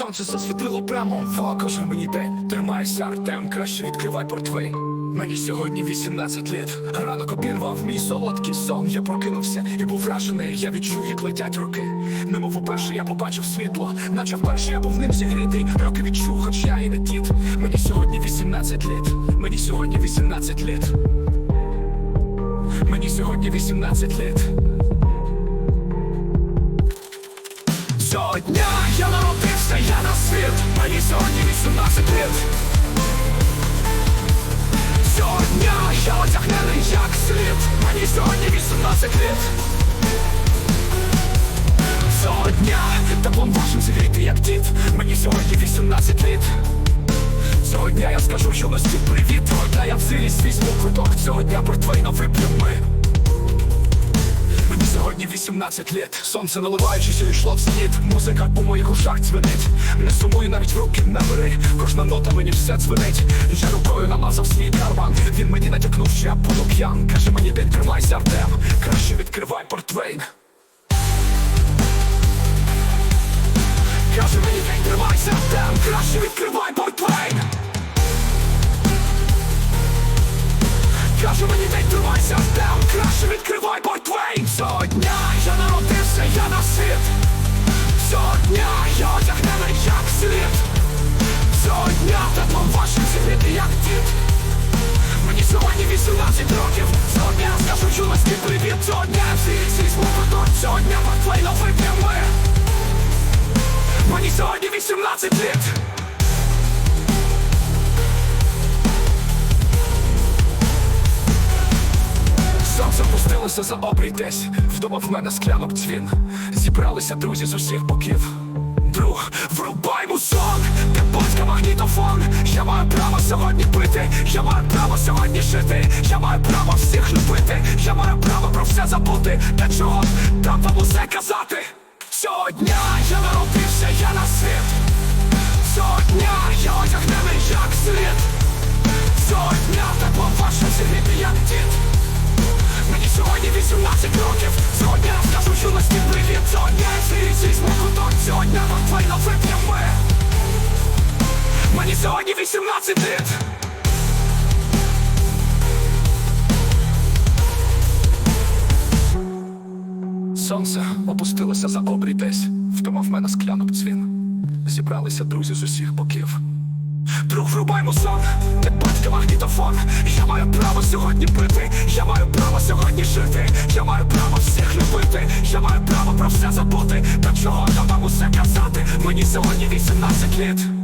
Сонце засвітило прямо в око, мені день. Тримайся, Артем, краще відкривай портвейн Мені сьогодні 18 літ. Ранок обірвав мій солодкий сон. Я прокинувся і був вражений. Я відчув, як летять роки. Немов уперше я побачив світло. Наче вперше я був ним зігрітий. Роки відчув, хоч я і не дід. Мені сьогодні 18 літ. Мені сьогодні 18 літ. Мені сьогодні 18 літ сьогодні 18 літ Цього дня я одягнений як слід Мені сьогодні 18 літ Цього дня теплом вашим зігріти як дід Мені сьогодні 18 літ Цього дня я скажу юності привіт Та я в зилість візьму квиток Цього дня портвейна вип'ємо ми 18 літ. Сонце наливаючись йшло в зніт Музика по моїх ушах дзвенить. Не сумую навіть руки не бери. Кожна нота мені все дзвенить. Я рукою намазав свій карман. Він мені натякнув, що я буду п'ян. Каже мені відкривайся, Артем. Краще відкривай портвейн Каже мені відкривайся, Артем. Краще відкривай портвейн Каже мені відкривайся, Артем. Краще відкривай 18 літ! Сонце пустилося за обрій десь. Вдома в мене склянок дзвін. Зібралися друзі з усіх боків. Друг, врубай мусон Де батька магнітофон? Я маю право сьогодні пити. Я маю право сьогодні жити. Я маю право всіх любити. Я маю право про все забути. Для чого там вам усе казати? Цього дня я народився, я на світ. Цього дня я одягнений як слід. Цього дня теплом вашим зігріти як дід. Мені сьогодні 18 років. Сьогодні я скажу юності привіт. Сьогодні я свій смокоток Сьогодні Матвейна вип'ємо ми. Мені сьогодні 18 літ. Сонце опустилося за обрій десь Вдома в мене склянок дзвін Зібралися друзі з усіх боків. Друг, врубай мусон, не батька магнітофон? Я маю право сьогодні пити. Я маю право сьогодні жити. Я маю право всіх любити. Я маю право про все забути. Та чого я вам усе казати? Мені сьогодні 18 літ